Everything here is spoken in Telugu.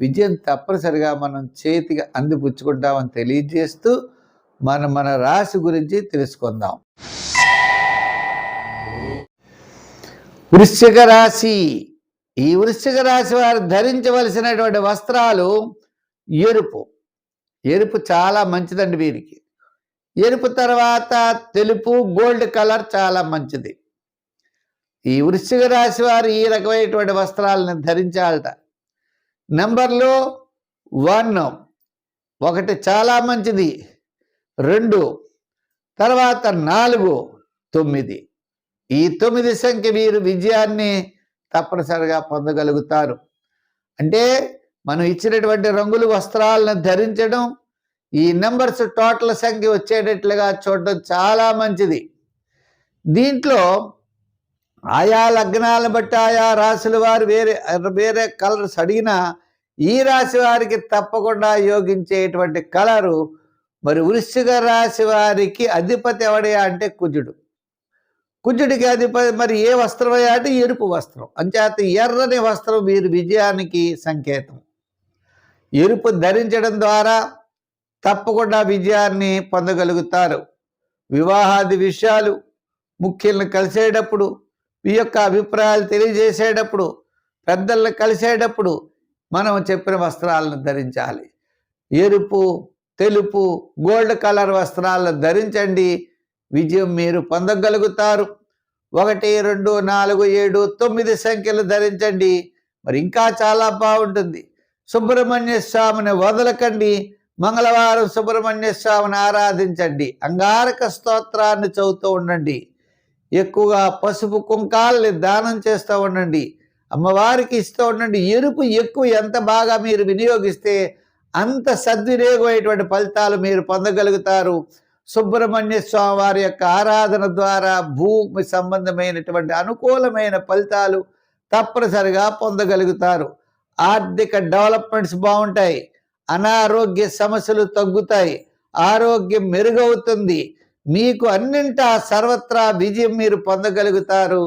విజయం తప్పనిసరిగా మనం చేతికి అందిపుచ్చుకుంటామని తెలియజేస్తూ మనం మన రాశి గురించి తెలుసుకుందాం. వృశ్చిక రాశి. ఈ వృశ్చిక రాశి వారు ధరించవలసినటువంటి వస్త్రాలు ఎరుపు. ఎరుపు చాలా మంచిదండి వీరికి. ఎరుపు తర్వాత తెలుపు గోల్డ్ కలర్ చాలా మంచిది. ఈ వృశ్చిక రాశి వారు ఈ రకమైనటువంటి వస్త్రాలను ధరించాలట. నెంబర్లు వన్. ఒకటి చాలా మంచిది. రెండు. తర్వాత నాలుగు. తొమ్మిది. ఈ తొమ్మిది సంఖ్య వీరు విజయాన్ని తప్పనిసరిగా పొందగలుగుతారు. అంటే మనం ఇచ్చినటువంటి రంగులు వస్త్రాలను ధరించడం ఈ నెంబర్స్ టోటల్ సంఖ్య వచ్చేటట్లుగా చూడడం చాలా మంచిది. దీంట్లో ఆయా లగ్నాలను బట్టి ఆయా రాశుల వారు వేరే వేరే కలర్స్ అడిగినా ఈ రాశి వారికి తప్పకుండా యోగించేటువంటి కలరు మరి వృశ్చిక రాశి వారికి అధిపతి ఎవడయా అంటే కుజుడు. కుజుడికి అధిపతి మరి ఏ వస్త్రమయ్యా అంటే ఎరుపు వస్త్రం. అంచేత ఎర్రని వస్త్రం వీరి విజయానికి సంకేతం. ఎరుపు ధరించడం ద్వారా తప్పకుండా విజయాన్ని పొందగలుగుతారు. వివాహాది విషయాలు ముఖ్యులను కలిసేటప్పుడు మీ యొక్క అభిప్రాయాలు తెలియజేసేటప్పుడు పెద్దలను కలిసేటప్పుడు మనం చెప్పిన వస్త్రాలను ధరించాలి. ఎరుపు తెలుపు గోల్డ్ కలర్ వస్త్రాలను ధరించండి. విజయం మీరు పొందగలుగుతారు. ఒకటి రెండు నాలుగు ఏడు తొమ్మిది సంఖ్యలు ధరించండి. మరి ఇంకా చాలా బాగుంటుంది. సుబ్రహ్మణ్య స్వామిని వదలకండి. మంగళవారం సుబ్రహ్మణ్య స్వామిని ఆరాధించండి. అంగారక స్తోత్రాన్ని చదువుతూ ఉండండి. ఎక్కువగా పసుపు కుంకాలని దానం చేస్తూ ఉండండి. అమ్మవారికి ఇస్తూ ఉండండి. ఎరుపు ఎక్కువ ఎంత బాగా మీరు వినియోగిస్తే అంత సద్వినియోగమైనటువంటి ఫలితాలు మీరు పొందగలుగుతారు. సుబ్రహ్మణ్య స్వామి వారి యొక్క ఆరాధన ద్వారా భూమి సంబంధమైనటువంటి అనుకూలమైన ఫలితాలు తప్పనిసరిగా పొందగలుగుతారు. ఆర్థిక డెవలప్మెంట్స్ బాగుంటాయి. అనారోగ్య సమస్యలు తగ్గుతాయి. ఆరోగ్యం మెరుగవుతుంది. మీకు అన్నింటా సర్వత్రా విజయం మీరు పొందగలుగుతారు.